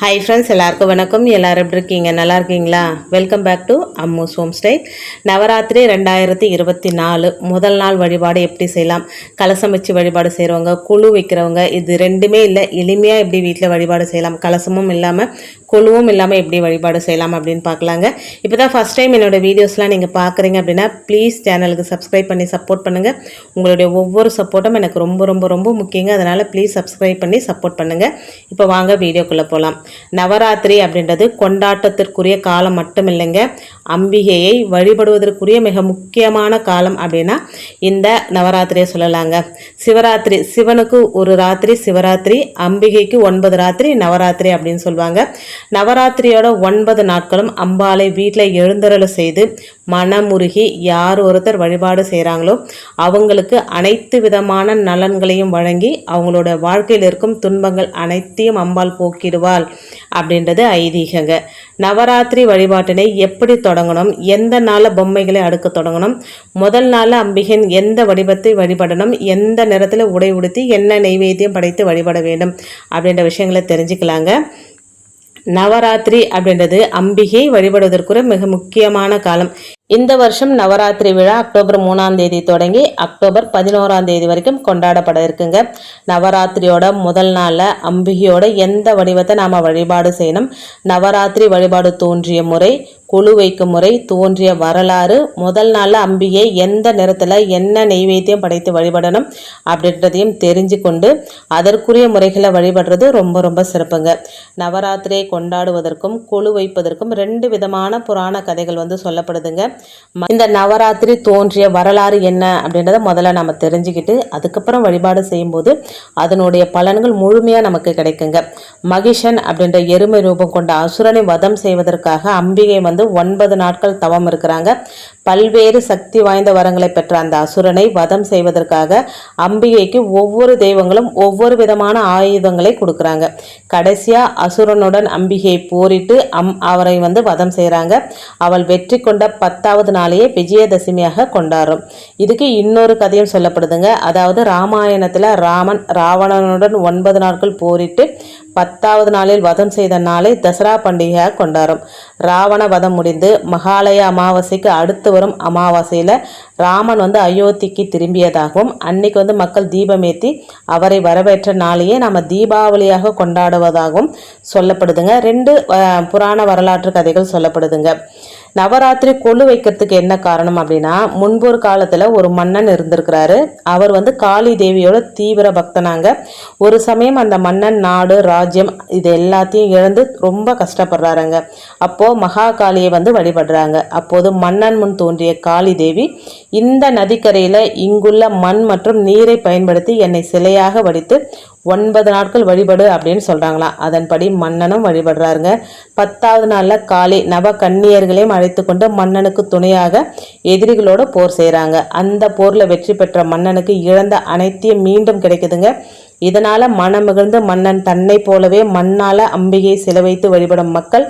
Hi friends எல்லாருக்கும் வணக்கம். எல்லோரும் எப்படி இருக்கீங்க? நல்லா இருக்கீங்களா? Welcome back to Ammu's home stay Navratri ரெண்டாயிரத்தி இருபத்தி நாலு. முதல் நாள் வழிபாடு எப்படி செய்யலாம்? கலசம் வச்சு வழிபாடு செய்கிறவங்க குழு வைக்கிறவங்க இது ரெண்டுமே இல்லை. எளிமையாக எப்படி வீட்டில் வழிபாடு செய்யலாம்? கலசமும் இல்லாமல் குழுவும் இல்லாமல் எப்படி வழிபாடு செய்யலாம் அப்படின்னு பார்க்கலாங்க. இப்போ தான் ஃபஸ்ட் டைம் என்னோட வீடியோஸ்லாம் நீங்கள் பார்க்குறீங்க அப்படின்னா ப்ளீஸ் சேனலுக்கு சப்ஸ்கிரைப் பண்ணி சப்போர்ட் பண்ணுங்கள் உங்களுடைய ஒவ்வொரு சப்போர்ட்டும் எனக்கு ரொம்ப ரொம்ப ரொம்ப முக்கியங்க. அதனால் ப்ளீஸ் சப்ஸ்கிரைப் பண்ணி சப்போர்ட் பண்ணுங்கள் இப்போ வாங்க வீடியோக்குள்ளே போகலாம் நவராத்திரி அப்படின்றது கொண்டாட்டத்திற்குரிய காலம் மட்டும் இல்லைங்க அம்பிகையை வழிபடுவதற்குரிய மிக முக்கியமான காலம் அப்படின்னா இந்த நவராத்திரியை சொல்லலாங்க. சிவராத்திரி சிவனுக்கு ஒரு ராத்திரி சிவராத்திரி அம்பிகைக்கு ஒன்பது ராத்திரி நவராத்திரி அப்படின்னு சொல்லுவாங்க நவராத்திரியோட ஒன்பது நாட்களும் அம்பாளை வீட்டில் எழுந்தருளை செய்து மனமுருகி யார் ஒருத்தர் வழிபாடு செய்கிறாங்களோ அவங்களுக்கு அனைத்து விதமான நலன்களையும் வழங்கி அவங்களோட வாழ்க்கையில் இருக்கும் துன்பங்கள் அனைத்தையும் அம்பாள் போக்கிடுவாள் அப்படின்றது ஐதீகங்க. நவராத்திரி வழிபாட்டினை எப்படி தொடங்கணும்? எந்த நாளில் பொம்மைகளை அடுக்க தொடங்கணும்? முதல் நாளில் அம்பிகையின் எந்த வடிவத்தை வழிபடணும்? எந்த நேரத்தில் உடை உடுத்தி என்ன நெய்வேத்தியம் படைத்து வழிபட வேண்டும்? அப்படின்ற விஷயங்களை தெரிஞ்சுக்கலாங்க. நவராத்திரி அப்படின்றது அம்பிகை வழிபடுவதற்குரிய மிக முக்கியமான காலம். இந்த வருஷம் நவராத்திரி விழா அக்டோபர் மூணாம் தேதி தொடங்கி அக்டோபர் பதினோராம் தேதி வரைக்கும் கொண்டாடப்பட இருக்குங்க. நவராத்திரியோட முதல் நாளில் அம்பிகையோட எந்த வடிவத்தை நாம் வழிபாடு செய்யணும்? நவராத்திரி வழிபாடு தோன்றிய முறை குழு வைக்கும் முறை தோன்றிய வரலாறு முதல் நாளில் அம்பிகை எந்த நேரத்தில் என்ன நெய்வேத்தியம் படைத்து வழிபடணும் அப்படின்றதையும் தெரிஞ்சு கொண்டு அதற்குரிய முறைகளை வழிபடுறது ரொம்ப ரொம்ப சிறப்புங்க. நவராத்திரியை கொண்டாடுவதற்கும் குழு வைப்பதற்கும் ரெண்டு விதமான புராண கதைகள் வந்து சொல்லப்படுதுங்க. இந்த நவராத்திரி தோன்றிய வரலாறு என்ன அப்படின்றத முதல்ல நம்ம தெரிஞ்சுக்கிட்டு அதுக்கப்புறம் வழிபாடு செய்யும்போது அதனுடைய பலன்கள் முழுமையாக நமக்கு கிடைக்குங்க. மகிஷன் அப்படின்ற எருமை ரூபம் கொண்ட அசுரனை வதம் செய்வதற்காக அம்பிகை வந்து ஒன்பது நாட்கள் தவம் இருக்கிறாங்க. பல்வேறு சக்தி வாய்ந்த வரங்களை பெற்ற அந்த அசுரனை வதம் செய்வதற்காக அம்பிகைக்கு ஒவ்வொரு தெய்வங்களும் ஒவ்வொரு விதமான ஆயுதங்களை கொடுக்குறாங்க. கடைசியாக அசுரனுடன் அம்பிகை போரிட்டு அம் அவரை வந்து வதம் செய்கிறாங்க அவள் வெற்றி கொண்ட பத்தாவது நாளையே விஜயதசமியாக கொண்டாடுறோம். இதுக்கு இன்னொரு கதையும் சொல்லப்படுதுங்க. அதாவது ராமாயணத்தில் ராமன் ராவணனுடன் ஒன்பது நாட்கள் போரிட்டு பத்தாவது நாளில் வதம் செய்த நாளை தசரா பண்டிகையாக கொண்டாடும் ராவண வதம் முடிந்து மகாலய அமாவாசைக்கு அடுத்து வரும் அமாவாசையில் ராமன் வந்து அயோத்திக்கு திரும்பியதாகவும் அன்னைக்கு வந்து மக்கள் தீபமேத்தி அவரை வரவேற்ற நாளையே நம்ம தீபாவளியாக கொண்டாடுவதாகவும் சொல்லப்படுதுங்க. ரெண்டு அஹ், புராண வரலாற்று கதைகள் சொல்லப்படுதுங்க. நவராத்திரி கொலு வைக்கிறதுக்கு என்ன காரணம் அப்படின்னா முன்பொரு காலத்தில் ஒரு மன்னன் இருந்திருக்கிறாரு. அவர் வந்து காளி தேவியோட தீவிர பக்தனாங்க. ஒரு சமயம் அந்த மன்னன் நாடு ராஜ்யம் இது எல்லாத்தையும் இழந்து ரொம்ப கஷ்டப்படுறாருங்க. அப்போது மகா காளியை வந்து வழிபடுறாங்க. அப்போது மன்னன் முன் தோன்றிய காளி தேவி இந்த நதிக்கரையில் இங்குள்ள மண் மற்றும் நீரை பயன்படுத்தி என்னை சிலையாக வடித்து ஒன்பது நாட்கள் வழிபடு அப்படின்னு சொல்கிறாங்களாம் அதன்படி மன்னனும் வழிபடுறாருங்க. பத்தாவது நாளில் காளி நவ கன்னியர்களையும் அழைத்து கொண்டு மன்னனுக்கு துணையாக எதிரிகளோட போர் செய்கிறாங்க அந்த போரில் வெற்றி பெற்ற மன்னனுக்கு இழந்த அனைத்தையும் மீண்டும் கிடைக்குதுங்க. இதனால மனமிகுந்து மன்னன் தன்னை போலவே மண்ணால அம்பிகை சிலை வைத்து வழிபடும் மக்கள்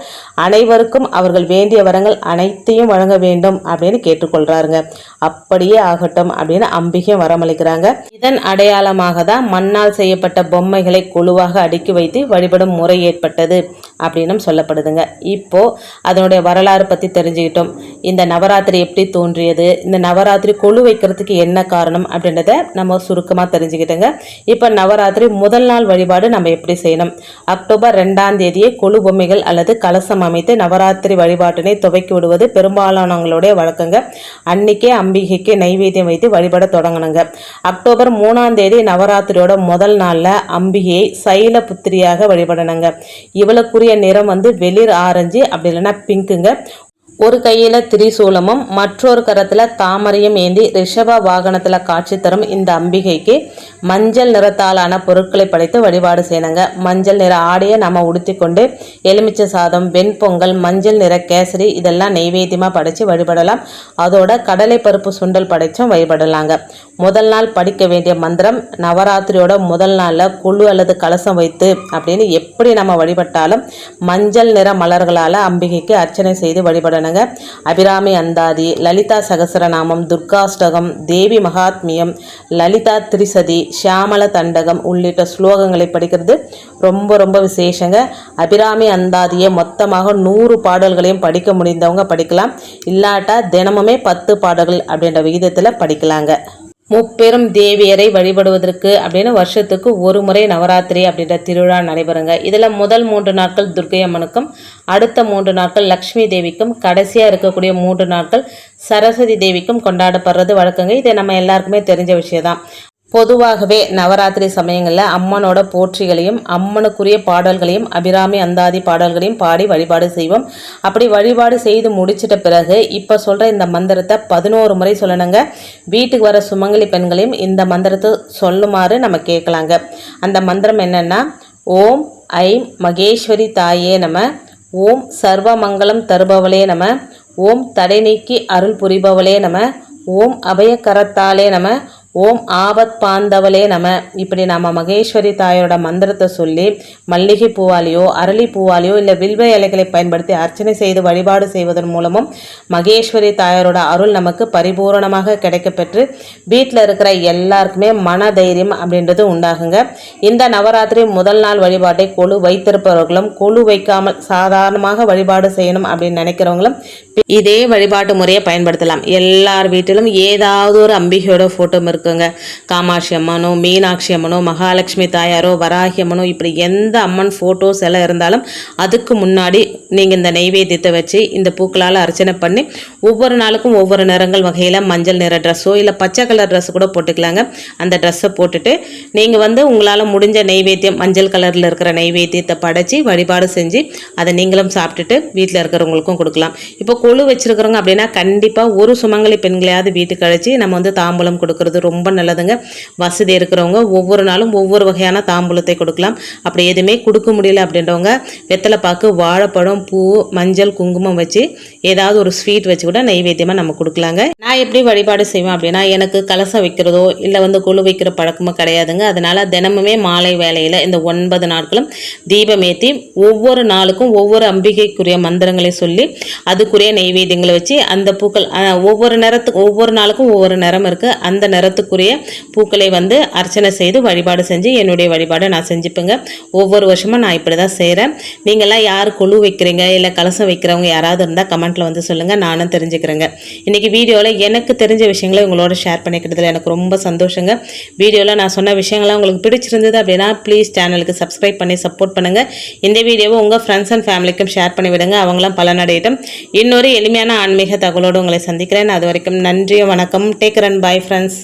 அனைவருக்கும் அவர்கள் வேண்டிய வரங்கள் அனைத்தையும் வழங்க வேண்டும் அப்படின்னு கேட்டுக்கொள்றாருங்க. அப்படியே ஆகட்டும் அப்படின்னு அம்பிகையும் வரமளிக்கிறாங்க. இதன் அடையாளமாக தான் மண்ணால் செய்யப்பட்ட பொம்மைகளை குழுவாக அடுக்கி வைத்து வழிபடும் முறை ஏற்பட்டது அப்படின்னும் சொல்லப்படுதுங்க. இப்போ அதனுடைய வரலாறு பற்றி தெரிஞ்சுக்கிட்டோம். இந்த நவராத்திரி எப்படி தோன்றியது? இந்த நவராத்திரி கொழு வைக்கிறதுக்கு என்ன காரணம் அப்படின்றத நம்ம சுருக்கமாக தெரிஞ்சுக்கிட்டோங்க. இப்போ நவ நவராத்திரி முதல் நாள் வழிபாடு நம்ம எப்படி செய்யணும்? அக்டோபர் ரெண்டாம் தேதியே கொழு பொம்மைகள் அல்லது கலசம் அமைத்து நவராத்திரி வழிபாட்டினை துவக்கி விடுவது பெரும்பாலானவங்களுடைய வழக்கங்க. அன்னைக்கே அம்பிகைக்கு நைவேத்தியம் வைத்து வழிபட தொடங்கணுங்க. அக்டோபர் மூணாம் தேதி நவராத்திரியோட முதல் நாளில் அம்பிகையை சைல புத்திரியாக வழிபடணுங்க. இவளுக்குரிய நிறம் வந்து வெளிர் ஆரஞ்சு அப்படி இல்லைன்னா பிங்க்குங்க. ஒரு கையில் திரிசூலமும் மற்றொரு கரத்தில் தாமரையும் ஏந்தி ரிஷப வாகனத்தில் காட்சி தரும் இந்த அம்பிகைக்கு மஞ்சள் நிறத்தாலான பொருட்களை படைத்து வழிபாடு செய்யணுங்க. மஞ்சள் நிற ஆடையை நம்ம உடுத்தி கொண்டு எலுமிச்சை சாதம் வெண்பொங்கல் மஞ்சள் நிற கேசரி இதெல்லாம் நெய்வேத்தியமாக படைத்து வழிபடலாம். அதோட கடலை பருப்பு சுண்டல் படைச்சும் வழிபடலாங்க. முதல் நாள் படிக்க வேண்டிய மந்திரம் நவராத்திரியோட முதல் நாளில் குழு அல்லது கலசம் வைத்து அப்படின்னு எப்படி நம்ம வழிபட்டாலும் மஞ்சள் நிற மலர்களால் அம்பிகைக்கு அர்ச்சனை செய்து வழிபடணுங்க. அபிராமி அந்தாதி லலிதா சகசரநாமம் துர்காஷ்டகம் தேவி மகாத்மியம் லலிதா திரிசதி ஷியாமல தண்டகம் உள்ளிட்ட ஸ்லோகங்களை படிக்கிறது ரொம்ப ரொம்ப விசேஷங்க. அபிராமி அந்தாதியை மொத்தமாக நூறு பாடல்களையும் படிக்க முடிந்தவங்க படிக்கலாம். இல்லாட்டா தினமுமே பத்து பாடல்கள் அப்படின்ற விகிதத்தில் படிக்கலாங்க. முப்பெரும் தேவியரை வழிபடுவதற்கு அப்படின்னு வருஷத்துக்கு ஒரு முறை நவராத்திரி அப்படின்ற திருவிழா நடைபெறுங்க. இதில் முதல் மூன்று நாட்கள் துர்க்கை அம்மனுக்கும் அடுத்த மூன்று நாட்கள் லக்ஷ்மி தேவிக்கும் கடைசியாக இருக்கக்கூடிய மூன்று நாட்கள் சரஸ்வதி தேவிக்கும் கொண்டாடப்படுறது வழக்கங்க. இது நம்ம எல்லாருக்குமே தெரிஞ்ச விஷயம் தான் பொதுவாகவே நவராத்திரி சமயங்களில் அம்மனோட போற்றிகளையும் அம்மனுக்குரிய பாடல்களையும் அபிராமி அந்தாதி பாடல்களையும் பாடி வழிபாடு செய்வோம். அப்படி வழிபாடு செய்து முடிச்சிட்ட பிறகு இப்போ சொல்கிற இந்த மந்திரத்தை பதினோரு முறை சொல்லணுங்க. வீட்டுக்கு வர சுமங்கலி பெண்களையும் இந்த மந்திரத்தை சொல்லுமாறு நம்ம கேட்கலாங்க. அந்த மந்திரம் என்னென்னா ஓம் ஐம் மகேஸ்வரி தாயே நம ஓம் சர்வமங்கலம் தருபவளே நம ஓம் தடை நீக்கி அருள் புரிபவளே நம ஓம் அபயக்கரத்தாலே நம ஓம் ஆபத் பாந்தவளே நம. இப்படி நம்ம மகேஸ்வரி தாயோட மந்திரத்தை சொல்லி மல்லிகை பூவாலியோ அரளி பூவாலியோ இல்லை வில்வ இலைகளை பயன்படுத்தி அர்ச்சனை செய்து வழிபாடு செய்வதன் மூலமும் மகேஸ்வரி தாயாரோட அருள் நமக்கு பரிபூரணமாக கிடைக்கப்பெற்று வீட்டில் இருக்கிற எல்லாருக்குமே மன தைரியம் அப்படின்றது உண்டாகுங்க. இந்த நவராத்திரி முதல் நாள் வழிபாட்டை கொழு வைத்திருப்பவர்களும் கொழு வைக்காமல் சாதாரணமாக வழிபாடு செய்யணும் அப்படின்னு நினைக்கிறவங்களும் இதே வழிபாட்டு முறையை பயன்படுத்தலாம். எல்லார் வீட்டிலும் ஏதாவது ஒரு அம்பிகையோட ஃபோட்டோ இருக்குங்க காமாட்சி அம்மனோ மீனாட்சி அம்மனோ மகாலட்சுமி தாயாரோ வராகி அம்மனோ இப்படி எந்த அம்மன் ஃபோட்டோஸ் எல்லாம் இருந்தாலும் அதுக்கு முன்னாடி நீங்கள் இந்த நெய்வேத்தியத்தை வச்சு இந்த பூக்களால் அர்ச்சனை பண்ணி ஒவ்வொரு நாளுக்கும் ஒவ்வொரு நிறங்கள் வகையில் மஞ்சள் நிற ட்ரெஸ்ஸோ இல்லை பச்சை கலர் ட்ரெஸ் கூட போட்டுக்கலாங்க. அந்த ட்ரெஸ்ஸை போட்டுட்டு நீங்கள் வந்து உங்களால் முடிஞ்ச நெய்வேத்தியம் மஞ்சள் கலரில் இருக்கிற நெய்வேத்தியத்தை படைச்சி வழிபாடு செஞ்சு அதை நீங்களும் சாப்பிட்டுட்டு வீட்டில் இருக்கிறவங்களுக்கும் கொடுக்கலாம். இப்போ கொழு வச்சுருக்கிறவங்க அப்படின்னா கண்டிப்பாக ஒரு சுமங்கலி பெண்களையாவது வீட்டுக்கு அழைச்சி நம்ம வந்து தாம்பூலம் கொடுக்கறது ரொம்ப நல்லதுங்க. வசதி இருக்கிறவங்க ஒவ்வொரு நாளும் ஒவ்வொரு வகையான தாம்பூலத்தை கொடுக்கலாம். அப்படி எதுவுமே கொடுக்க முடியல அப்படின்றவங்க வெத்தலை பாக்கு வாழைப்பழம் பூ மஞ்சள் குங்குமம் வச்சு ஏதாவது ஒரு ஸ்வீட் வச்சு கூட நைவேத்தியமாக நம்ம கொடுக்கலாங்க. நான் எப்படி வழிபாடு செய்வேன் அப்படின்னா எனக்கு கலசம் வைக்கிறதோ இல்லை வந்து கொழு வைக்கிற பழக்கமோ கிடையாதுங்க. அதனால தினமுமே மாலை வேலையில் இந்த ஒன்பது நாட்களும் தீபம் ஏற்றி ஒவ்வொரு நாளுக்கும் ஒவ்வொரு அம்பிகைக்குரிய மந்திரங்களை சொல்லி அதுக்குரிய நெய்வேத்தியங்களை வச்சு அந்த பூக்கள் ஒவ்வொரு நேரத்துக்கு ஒவ்வொரு நாளுக்கும் ஒவ்வொரு நிறம் இருக்குது அந்த நிறத்துக்குரிய பூக்களை வந்து அர்ச்சனை செய்து வழிபாடு செஞ்சு என்னுடைய வழிபாடை நான் செஞ்சுப்பேங்க. ஒவ்வொரு வருஷமும் நான் இப்படி தான் செய்கிறேன் நீங்கள்லாம் யார் குழு வைக்கிறீங்க? இல்லை கலசம் வைக்கிறவங்க யாராவது இருந்தால் கமெண்ட்டில் வந்து சொல்லுங்கள் நானும் தெரிஞ்சுக்கிறேங்க. இன்றைக்கி வீடியோவில் எனக்கு தெரிஞ்ச விஷயங்களை உங்களோட ஷேர் பண்ணிக்கிறதுல எனக்கு ரொம்ப சந்தோஷங்க. வீடியோவில் நான் சொன்ன விஷயங்கள்லாம் உங்களுக்கு பிடிச்சிருந்தது அப்படின்னா ப்ளீஸ் சேனலுக்கு சப்ஸ்கிரைப் பண்ணி சப்போர்ட் பண்ணுங்கள் இந்த வீடியோவை உங்கள் ஃப்ரெண்ட்ஸ் அண்ட் ஃபேமிலிக்கும் ஷேர் பண்ணி விடுங்க. அவங்களாம் பலனடையட்டும். இன்னொரு எளிமையான ஆன்மீக தகவலோடு உங்களை சந்திக்கிறேன். அது வரைக்கும் நன்றி வணக்கம். Take run bye friends